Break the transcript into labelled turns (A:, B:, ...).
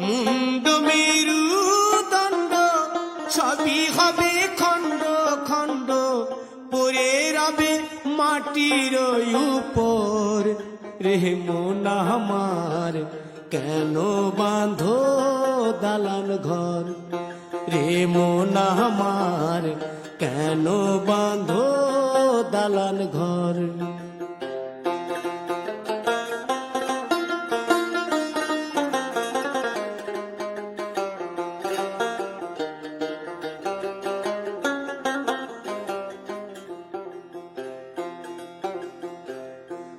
A: মুন্ড মেরু দণ্ড, সবই হবে খণ্ড খণ্ড। পরে রবে মাটির উপর। রে মোনা আমার, কেন বাঁধো দালান ঘর? রে মোনা আমার, কেন বাঁধো দালান ঘর?